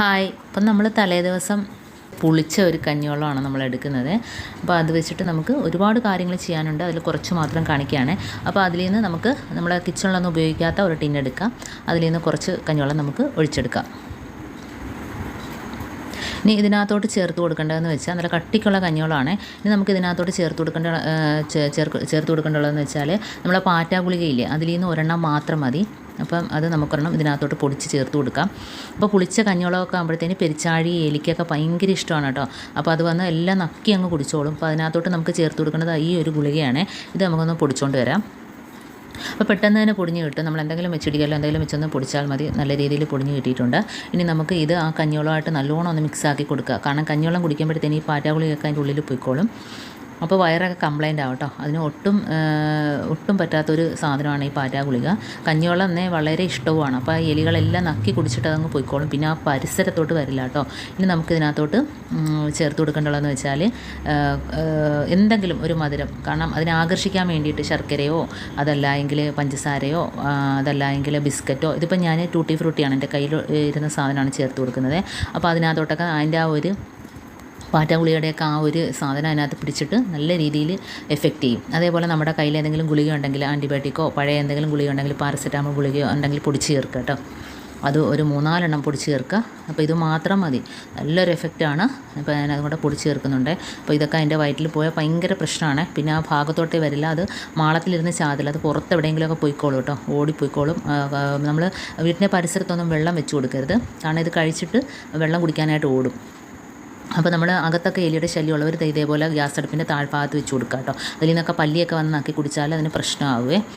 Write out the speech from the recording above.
Hi. അപ്പം നമ്മൾ തലേ ദിവസം പുളിച്ച ഒരു കഞ്ഞിവെള്ളമാണ് നമ്മൾ എടുക്കുന്നത്. അപ്പോൾ അത് വെച്ചിട്ട് നമുക്ക് ഒരുപാട് കാര്യങ്ങൾ ചെയ്യാനുണ്ട്. അതിൽ കുറച്ച് മാത്രം കാണിക്കുകയാണ്. അപ്പോൾ അതിൽ നിന്ന് നമുക്ക് നമ്മുടെ കിച്ചണിലൊന്നും ഉപയോഗിക്കാത്ത ഒരു ടിൻ എടുക്കാം. അതിൽ നിന്ന് കുറച്ച് കഞ്ഞിവെള്ളം നമുക്ക് ഒഴിച്ചെടുക്കാം. ഇനി ഇതിനകത്തോട്ട് ചേർത്ത് കൊടുക്കേണ്ടതെന്ന് വെച്ചാൽ നല്ല കട്ടിക്കുള്ള കഞ്ഞിവെള്ളമാണ്. ഇനി നമുക്ക് ഇതിനകത്തോട്ട് ചേർത്ത് കൊടുക്കേണ്ട ചേർ ചേർത്ത് കൊടുക്കേണ്ടതെന്ന് വെച്ചാൽ നമ്മളെ പാറ്റാ ഗുളികയില്ലേ അതിൽ നിന്ന് ഒരെണ്ണം മാത്രം മതി. അപ്പം അത് നമുക്കൊരെണ്ണം ഇതിനകത്തോട്ട് പൊടിച്ച് ചേർത്ത് കൊടുക്കാം. അപ്പോൾ പുളിച്ച കഞ്ഞിവെള്ളമൊക്കെ ആകുമ്പോഴത്തേന് പെരിച്ചാഴി ഏലിക്കൊക്കെ ഭയങ്കര ഇഷ്ടമാണ് കേട്ടോ. അപ്പോൾ അത് വന്ന് എല്ലാം നക്കി അങ്ങ് കുടിച്ചോളും. അപ്പോൾ അതിനകത്തോട്ട് നമുക്ക് ചേർത്ത് കൊടുക്കേണ്ടത് ഈ ഒരു ഗുളികയാണ്. ഇത് നമുക്കൊന്ന് പൊടിച്ചുകൊണ്ട് വരാം. അപ്പോൾ പെട്ടെന്ന് തന്നെ പൊടിഞ്ഞ് കിട്ടും. നമ്മൾ എന്തെങ്കിലും വെച്ചിടിക്കല്ലോ എന്തെങ്കിലും വെച്ചൊന്ന് പൊടിച്ചാൽ മതി. നല്ല രീതിയിൽ പൊടിഞ്ഞ് കിട്ടിയിട്ടുണ്ട്. ഇനി നമുക്ക് ഇത് ആ കഞ്ഞിവെള്ളമായിട്ട് നല്ലോണം ഒന്ന് മിക്സ് ആക്കി കൊടുക്കുക. കാരണം കഞ്ഞിവെള്ളം കുടിക്കുമ്പോഴത്തേന് ഈ പാറ്റാഗുളിയൊക്കെ അതിന്റെ ഉള്ളിൽ പോയിക്കോളും. അപ്പോൾ വയറൊക്കെ കംപ്ലൈന്റ് ആവും കേട്ടോ. അതിന് ഒട്ടും ഒട്ടും പറ്റാത്തൊരു സാധനമാണ് ഈ പാറ്റാ ഗുളിക കഞ്ഞിവെള്ളം എന്നേ വളരെ ഇഷ്ടവുമാണ്. അപ്പോൾ ആ എലികളെല്ലാം നക്കി കുടിച്ചിട്ട് അതങ്ങ് പോയിക്കോളും. പിന്നെ ആ പരിസരത്തോട്ട് വരില്ല കേട്ടോ. ഇനി നമുക്ക് ഇതിനകത്തോട്ട് ചേർത്ത് കൊടുക്കേണ്ടതെന്ന് വെച്ചാൽ എന്തെങ്കിലും ഒരു മധുരം. കാരണം അതിനെ ആകർഷിക്കാൻ വേണ്ടിയിട്ട് ശർക്കരയോ അതല്ല എങ്കിൽ പഞ്ചസാരയോ അതല്ല എങ്കിൽ ബിസ്ക്കറ്റോ ഇതിപ്പോൾ ഞാൻ ടൂട്ടി ഫ്രൂട്ടിയാണ് എന്റെ കയ്യിൽ ഇരുന്ന സാധനമാണ് ചേർത്ത് കൊടുക്കുന്നത്. അപ്പോൾ അതിനകത്തോട്ടൊക്കെ അതിന്റെ ആ ഒരു പാറ്റഗുളിയുടെയൊക്കെ ആ ഒരു സാധനം അതിനകത്ത് പിടിച്ചിട്ട് നല്ല രീതിയിൽ എഫക്റ്റ് ചെയ്യും. അതേപോലെ നമ്മുടെ കയ്യിൽ എന്തെങ്കിലും ഗുളിക ഉണ്ടെങ്കിൽ ആന്റിബയോട്ടിക്കോ പഴയ എന്തെങ്കിലും ഗുളിക ഉണ്ടെങ്കിൽ പാരസെറ്റാമോൾ ഗുളികയോ ഉണ്ടെങ്കിൽ പൊടിച്ച് ചേർക്കുക കേട്ടോ. അത് ഒരു മൂന്നാലെണ്ണം പൊടിച്ച് ചേർക്കുക. അപ്പോൾ ഇത് മാത്രം മതി. നല്ലൊരു എഫക്റ്റാണ് അപ്പോൾ ഞാൻ അതുകൂടെ പൊടിച്ച് ചേർക്കുന്നുണ്ട്. അപ്പോൾ ഇതൊക്കെ അതിന്റെ വയറ്റിൽ പോയാൽ ഭയങ്കര പ്രശ്നമാണ്. പിന്നെ ആ ഭാഗത്തോട്ടേ വരില്ല. അത് മാളത്തിലിരുന്ന് ചാതില്ല. അത് പുറത്ത് എവിടെയെങ്കിലുമൊക്കെ പോയിക്കോളും കേട്ടോ. ഓടിപ്പോയിക്കോളും. നമ്മൾ വീട്ടിന്റെ പരിസരത്തൊന്നും വെള്ളം വെച്ച് കൊടുക്കരുത്. കാരണം ഇത് കഴിച്ചിട്ട് വെള്ളം കുടിക്കാനായിട്ട് ഓടും. അപ്പോൾ നമ്മൾ അകത്തൊക്കെ എലിയുടെ ശല്യമുള്ളവർ ഇതേപോലെ ഗ്യാസ് അടുപ്പിന്റെ താഴ്ഭാഗത്ത് വെച്ച് കൊടുക്കുക കേട്ടോ അതിൽ നിന്നൊക്കെ പല്ലിയൊക്കെ വന്ന് നക്കി കുടിച്ചാൽ അതിന് പ്രശ്നമാവുമേ